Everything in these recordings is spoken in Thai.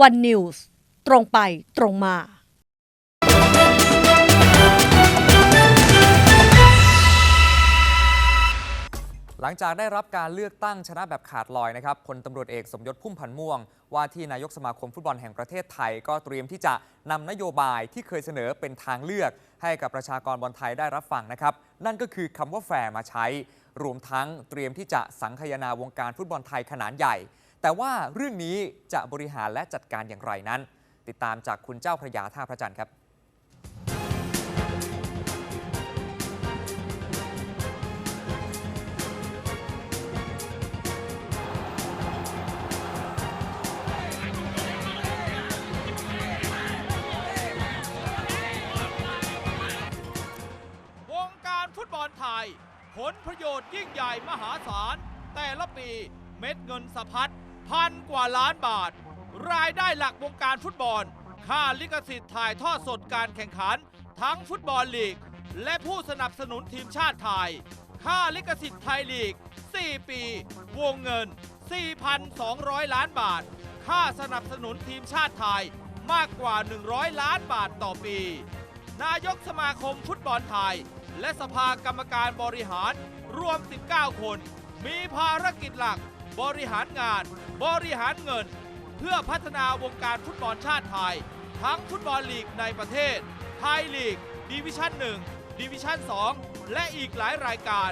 วันนิวส์ตรงไปตรงมาหลังจากได้รับการเลือกตั้งชนะแบบขาดลอยนะครับพลตำรวจเอกสมยศพุ่มพันธ์ม่วง ว่าที่นายกสมาคมฟุตบอลแห่งประเทศไทย ก็เตรียมที่จะนำนโยบายที่เคยเสนอเป็นทางเลือก ให้กับประชากรบอลไทยได้รับฟังนะครับ นั่นก็คือคำว่าแฟร์มาใช้ รวมทั้งเตรียมที่จะสังคายนาวงการฟุตบอลไทยขนาดใหญ่ แต่ว่าเรื่องนี้จะบริหารและจัดการอย่างไรนั้น ติดตามจากคุณเจ้าพระยาท่าพระจันทร์ครับวงการฟุตบอลไทย ผลประโยชน์ยิ่งใหญ่มหาศาล แต่ละปีเม็ดเงินสะพัด พันกว่าล้านบาท รายได้หลักวงการฟุตบอล ค่าลิขสิทธิ์ถ่ายทอดสดการแข่งขัน ทั้งฟุตบอลลีก และผู้สนับสนุนทีมชาติไทย ค่าลิขสิทธิ์ไทยลีก 4 ปี วงเงิน 4,200 ล้านบาท ค่าสนับสนุนทีมชาติไทยมากกว่า 100 ล้านบาทต่อปี นายกสมาคมฟุตบอลไทย และสภากรรมการบริหารรวม 19 คน มีภารกิจหลัก บริหารงาน บริหารเงิน เพื่อพัฒนาวงการฟุตบอลชาติไทย ทั้งฟุตบอลลีกในประเทศ ไทยลีก ดิวิชั่น 1 ดิวิชั่น 2 และอีกหลายรายการ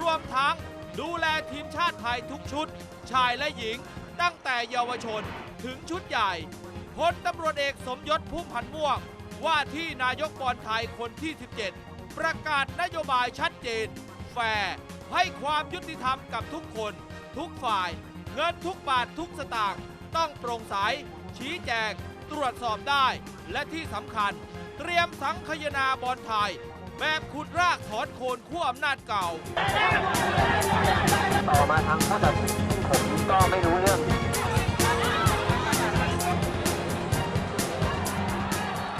รวมทั้งดูแลทีมชาติไทยทุกชุด ชายและหญิง ตั้งแต่เยาวชนถึงชุดใหญ่พลตำรวจเอกสมยศพุ่มพันม่วง ว่าที่นายกบอลไทยคนที่ 17 ประกาศนโยบายชัดเจน แฟร์ ให้ความยุติธรรมกับทุกคน ทุกฝ่าย เงินทุกบาททุกสตางค์ต้องโปร่งใส ชี้แจง ตรวจสอบได้ และที่สำคัญ เตรียมสังคายนาบอลไทย แบบขุดรากถอนโคนขั้วอำนาจเก่า ต่อมาทางผู้ตัดสินผมก็ไม่รู้เรื่อง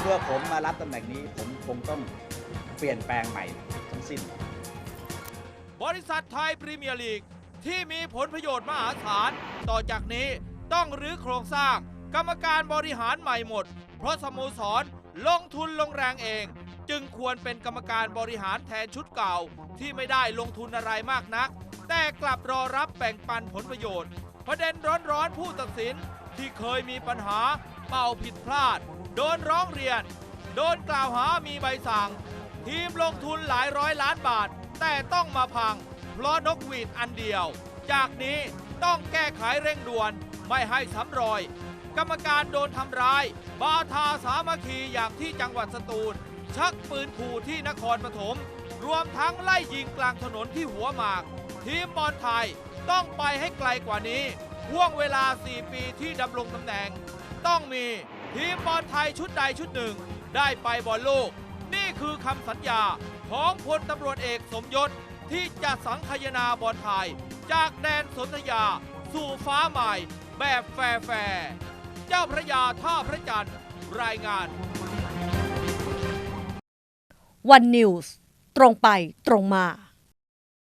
เมื่อผมมารับตำแหน่งนี้ ผมคงต้องเปลี่ยนแปลงใหม่ทั้งสิ้น บริษัทไทยพรีเมียร์ลีก ที่มีผลประโยชน์มหาศาล ต่อจากนี้ต้องรื้อโครงสร้าง กรรมการบริหารใหม่หมด เพราะสโมสรลงทุนลงแรงเอง จึงควรเป็นกรรมการบริหารแทนชุดเก่า ที่ไม่ได้ลงทุนอะไรมากนัก แต่กลับรอรับแบ่งปันผลประโยชน์ประเด็นร้อนๆผู้ตัดสินที่เคยมีปัญหาเป่าผิดพลาด โดนร้องเรียน โดนกล่าวหามีใบสั่ง ทีมลงทุนหลายร้อยล้านบาท แต่ต้องมาพัง เพราะนกหวีดอันเดียว จากนี้ต้องแก้ไขเร่งด่วนไม่ให้ซ้ำรอย กรรมการโดนทำร้าย บาทาสามัคคีอย่างที่จังหวัดสตูล ชักปืนขู่ที่นครปฐมรวมทั้งไล่ยิงกลางถนนที่หัวหมาก ทีมบอลไทยต้องไปให้ไกลกว่านี้ห่วงเวลา 4 ปีที่ดำรงตำแหน่ง ต้องมีทีมบอลไทยชุดใดชุดหนึ่ง ได้ไปบอลโลก คือคำสัญญาของพลตำรวจเอกสมยศที่จะสังคายนาบอลไทย จากแดนสนธยา สู่ฟ้าใหม่แบบแฟร์แฟร์เจ้าพระยาท่าพระจันทร์รายงาน วันนิวส์ตรงไปตรงมา